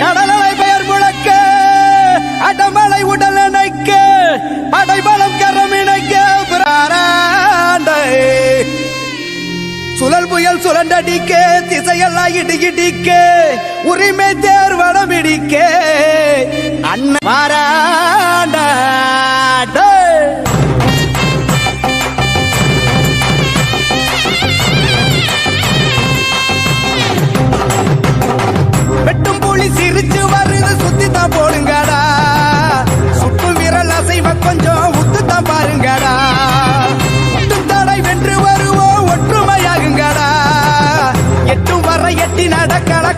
கடலலை பெயர் முழக்க அடமலை உடல் இணைக்க படைபலம் கரம் இணைக்க சுழல் புயல் சுழண்டடிக்க திசையெல்லாம் இடி இடிக்க உரிமை தேர்வடம் இடிக்க. அண்ணன் மாறாண்ட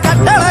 கட்டள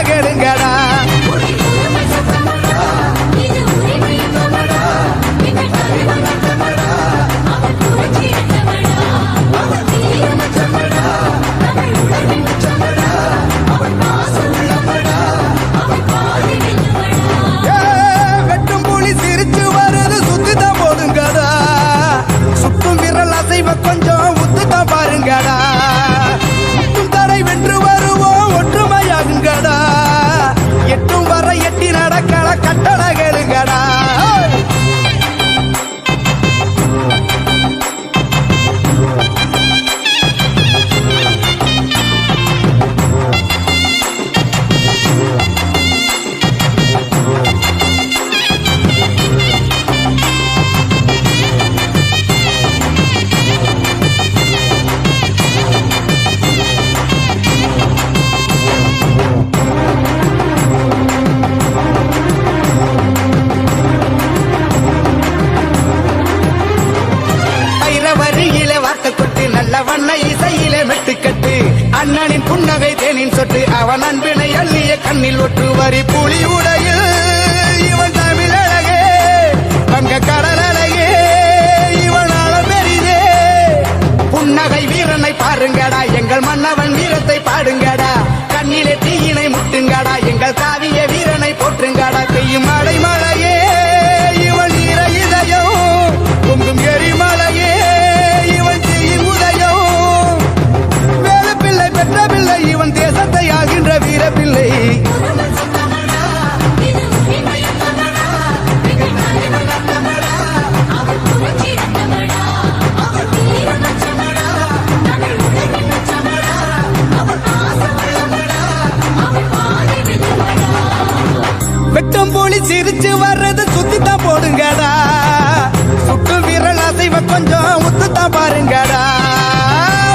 அண்ணனின் புன்னகை தேனின் சொட்டு அவன் அன்பினை அள்ளிய கண்ணில் ஒற்று வரி புலி உடையில் இவன் தமிழ் அழகே வங்க கடல் அழகே இவனால பெரிதே. புன்னகை வீரனை பாருங்கடா எங்கள் மன்னவன் வீரத்தை பாடுங்கடா. கண்ணிலே தீயினை முட்டுங்கடா எங்கள் காவிய வீரனை போற்றுங்கடா. பெய்யும் மழை மழையே தான் பாருங்கடா.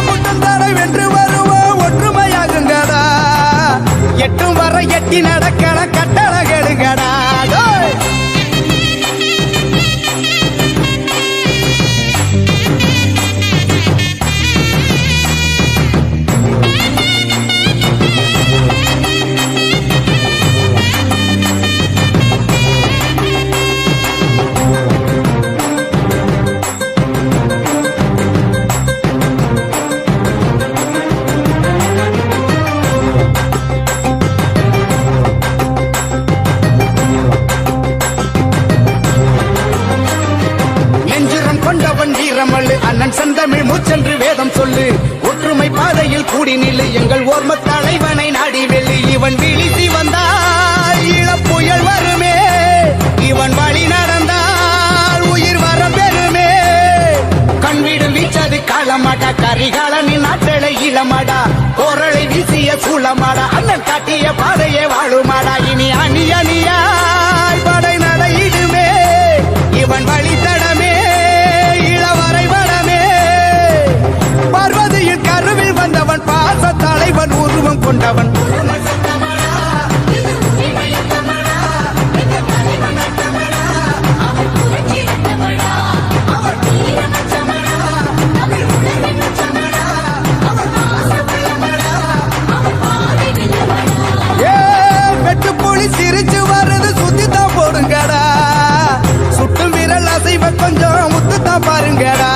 முட்டும் தடை வென்று வருவோம் ஒற்றுமையாகுங்கடா. எட்டும் வர எட்டி நடக்கணக்க வேதம் சொல்லு. ஒற்றுமை பாதையில் கூடி நில்லு. எங்கள் ஓர்ம தலைவனை நாடி வெள்ளி இவன் விழித்தி வந்தால் இளப்புயல் வருமே. இவன் வழி நடந்தால் உயிர் வர பெறுமே. கண்விடும் வீச்சது காலமாடா. கரிகாலனின் நாட்டளை இளமாடா. கோரளை வீசிய சூளமாடா. அண்ணன் காட்டிய பாதையே வாழுமாடா. இனி அணி அணியாய் படை நடையிடுமே இவன் வழி கொண்டவன். சிரிச்சு வர்றது சுத்தி போடுங்கடா. சுட்டு விரல் அசைவ கொஞ்சம் முத்து தான் பாருங்கடா.